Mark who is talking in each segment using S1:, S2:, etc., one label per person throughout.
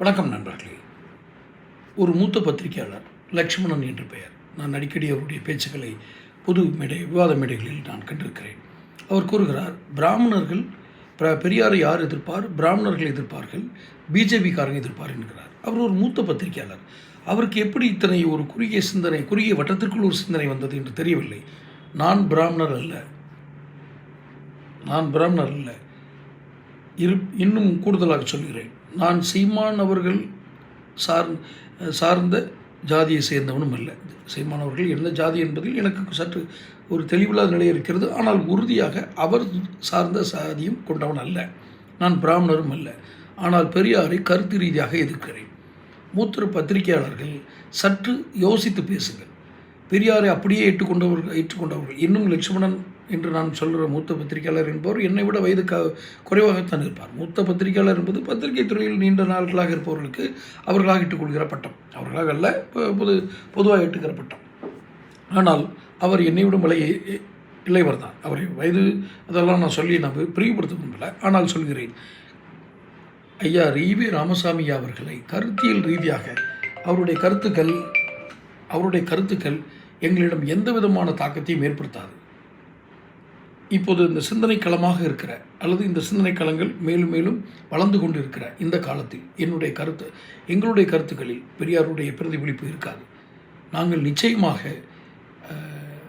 S1: வணக்கம் நண்பர்களே. ஒரு மூத்த பத்திரிகையாளர் லக்ஷ்மணன் என்று பெயர். நான் அடிக்கடி அவருடைய பேச்சுக்களை பொது மேடை விவாத மேடைகளில் நான் கண்டிருக்கிறேன். அவர் கூறுகிறார் பிராமணர்கள் பெரியாரை யார் எதிர்ப்பார்? பிராமணர்கள் எதிர்ப்பார்கள் பிஜேபிக்காரங்க எதிர்ப்பார் என்கிறார். அவர் ஒரு மூத்த பத்திரிகையாளர். அவருக்கு எப்படி இத்தனை ஒரு குறுகிய சிந்தனை குறுகிய வட்டத்திற்குள் ஒரு சிந்தனை வந்தது என்று தெரியவில்லை. நான் பிராமணர் அல்ல. நான் பிராமணர் அல்ல. இரு இன்னும் கூடுதலாக சொல்கிறேன். நான் சீமான் அவர்கள் சார் சார்ந்த ஜாதியை சேர்ந்தவனும் அல்ல. சீமான் அவர்கள் எந்த ஜாதி என்பதில் எனக்கு சற்று ஒரு தெளிவில்லாத நிலை இருக்கிறது. ஆனால் உறுதியாக அவர் சார்ந்த சாதியும் கொண்டவன் அல்ல. நான் பிராமணரும் அல்ல. ஆனால் பெரியாரை கருத்து ரீதியாக எதிர்க்கிறேன். மூத்த பத்திரிகையாளர்கள் சற்று யோசித்து பேசுங்கள். பெரியாரை அப்படியே ஏற்றுக்கொண்டவர்கள் ஏற்றுக்கொண்டவர்கள். இன்னும் லட்சுமணன் என்று நான் சொல்கிற மூத்த பத்திரிகையாளர் என்பவர் என்னை விட வயது க குறைவாகத்தான் இருப்பார். மூத்த பத்திரிகையாளர் என்பது பத்திரிகை துறையில் நீண்ட நாட்களாக இருப்பவர்களுக்கு அவர்களாக இட்டுக்கொள்கிற பட்டம். அவர்களாக அல்ல பொது பொதுவாக இட்டுக்கிற பட்டம். ஆனால் அவர் என்னை விட விலை இளைவர் தான். அவரை வயது அதெல்லாம் நான் சொல்லி நான் பிரிவுபடுத்த விரும்பல. ஆனால் சொல்கிறேன் ஐயா ரீவி ராமசாமி அவர்களை கருத்தியல் ரீதியாக அவருடைய கருத்துக்கள் அவருடைய கருத்துக்கள் எங்களிடம் எந்த விதமான தாக்கத்தையும் ஏற்படுத்தாது. இப்போது இந்த சிந்தனை களமாக இருக்கிற அல்லது இந்த சிந்தனை களங்கள் மேலும் மேலும் வளர்ந்து கொண்டு இருக்கிற இந்த காலத்தில் என்னுடைய கருத்து எங்களுடைய கருத்துக்களில் பெரியாருடைய பிரதிபலிப்பு இருக்காது. நாங்கள் நிச்சயமாக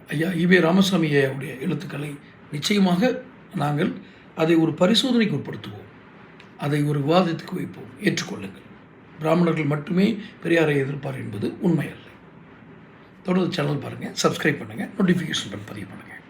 S1: ஐயா ஈவே ராமசாமி ஐயாவுடைய எழுத்துக்களை நிச்சயமாக நாங்கள் அதை ஒரு பரிசோதனைக்கு உட்படுத்துவோம். அதை ஒரு விவாதத்துக்கு வைப்போம். ஏற்றுக்கொள்ளுங்கள். பிராமணர்கள் மட்டுமே பெரியாரை எதிர்ப்பார் என்பது உண்மையல்ல. தொடர்ந்து சேனல் பாருங்கள் சப்ஸ்கிரைப் பண்ணுங்கள் நோட்டிஃபிகேஷன் பதிவு பண்ணுங்கள்